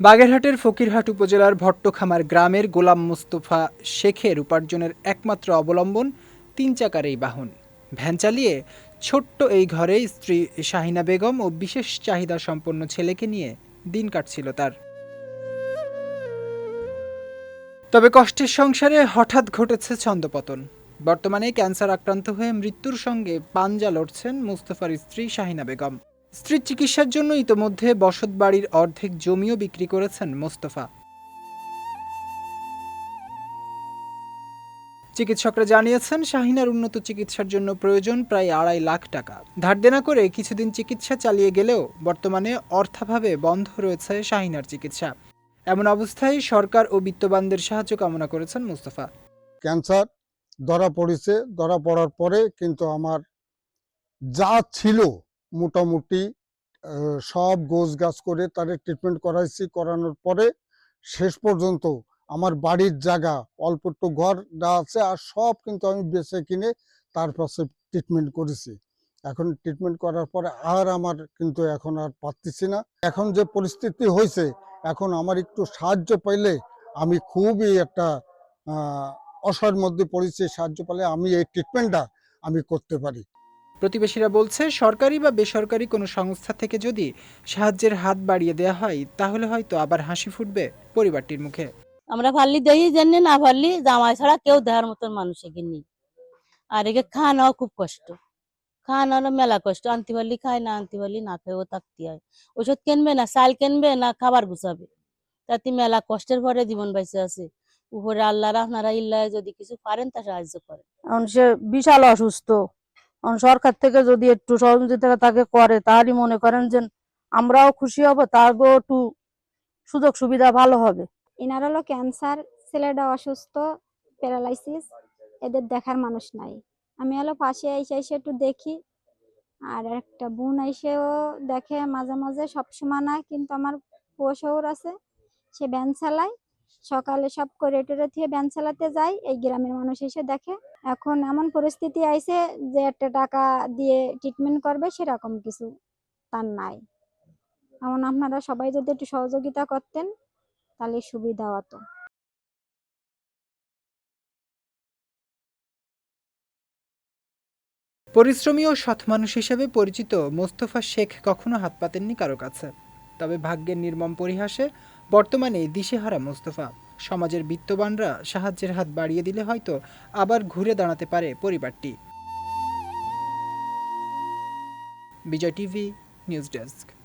বাগেরহাটের ফকিরহাট উপজেলার ভট্টখামার গ্রামের গোলাম মুস্তফা শেখের উপার্জনের একমাত্র অবলম্বন তিন চাকার এই বাহন। ভ্যান চালিয়ে ছোট্ট এই ঘরে স্ত্রী শাহিনা বেগম ও বিশেষ চাহিদা সম্পন্ন ছেলেকে নিয়ে দিন কাটছিল তার। তবে কষ্টের সংসারে হঠাৎ ঘটেছে ছন্দপতন। বর্তমানে ক্যান্সার আক্রান্ত হয়ে মৃত্যুর সঙ্গে পাঞ্জা লড়ছেন মুস্তফার স্ত্রী শাহিনা বেগম। স্ত্রীর চিকিৎসার জন্য ইতোমধ্যে বসত বাড়ির অর্ধেক জমিও বিক্রি করেছেন মোস্তফা। চিকিৎসকরা জানিয়েছেন, শাহিনার উন্নত চিকিৎসার জন্য প্রয়োজন প্রায় আড়াই লাখ টাকা। ধার দেনা করে কিছুদিন চিকিৎসা চালিয়ে গেলেও বর্তমানে অর্থাভাবে বন্ধ রয়েছে শাহিনার চিকিৎসা। এমন অবস্থায় সরকার ও বিত্তবানদের সাহায্য কামনা করেছেন মুস্তফা। ক্যান্সার ধরা পড়েছে, ধরা পড়ার পরে কিন্তু আমার যা ছিল মোটামুটি সব গোছ গাছ করে তারে ট্রিটমেন্ট করাইছি, করানোর পরে শেষ পর্যন্ত আমার বাড়ির জায়গা, অল্প একটু ঘর যা আছে আর সব কিন্তু আমি বেছে কিনে তার পাশে ট্রিটমেন্ট করেছি। এখন ট্রিটমেন্ট করার পরে আর আমার কিন্তু এখন আর পারতেছি না। এখন যে পরিস্থিতি হয়েছে এখন আমার একটু সাহায্য পাইলে আমি খুবই একটা অসহায়ের মধ্যে পড়েছি, সাহায্য পেলে আমি এই ট্রিটমেন্টটা আমি করতে পারি। প্রতিবেশীরা বলছে সরকারি বা বেসরকারি কোনো সংস্থা থেকে যদি সাহায্যের হাত বাড়িয়ে দেওয়া হয় তাহলে হয়তো আবার হাসি ফুটবে পরিবারটির মুখে। আমরা পারলি দেই জন্য না পারলি জামাই ছাড়া কেউ দেহার মতন মানুষ একে নেই। আর একে খাওয়ানো খুব কষ্ট। খাওয়ানো মেলা কষ্ট। আনতে পারলি খায় না আনতে পারলি না খেয়েও থাকতে হয়। ওষুধ কিনবে না চাল কিনবে না খাবার গুছাবে। তাতে মেলা কষ্টের পরে জীবন বেঁচে আছে। উপরে আল্লাহ আপনারা ইল্লাহ যদি কিছু পারেন তা সাহায্য করেন। এখন সে বিশাল অসুস্থ। সরকার থেকে যদি একটু সহযোগিতা তাকে করে, তারই মনে করেন যে আমরাও খুশি হব তারও একটু সুযোগ সুবিধা ভালো হবে। এনার হলো ক্যান্সার ছেলেটা অসুস্থ প্যারালাইসিস এদের দেখার মানুষ নাই। আমি হলো পাশে এসে এসে একটু দেখি, আর একটা বোন এসেও দেখে মাঝে মাঝে সবসময় না, কিন্তু আমার পুয়ো শহর আছে, সে ব্যান চালায়। সকালে সব করে টেরে থেকে ভ্যান চালাতে যায় এই গ্রামের মানুষ এসে দেখে, এখন এমন পরিস্থিতি আইছে যে একটা টাকা দিয়ে ট্রিটমেন্ট করবে সেরকম কিছু তার নাই। এমন আপনারা সবাই যদি একটু সহযোগিতা করতেন, তাহলে সুবিধা হতো। পরিশ্রমী ও সৎ মানুষ হিসেবে পরিচিত মোস্তফা শেখ কখনো হাত পাতেননি কারও কাছে। তবে ভাগ্যের নির্মম পরিহাসে বর্তমানে দিশেহারা মোস্তফা। সমাজের বিত্তবানরা সাহায্যের হাত বাড়িয়ে দিলে হয়তো আবার ঘুরে দাঁড়াতে পারে পরিবারটি। Vijay TV, news desk.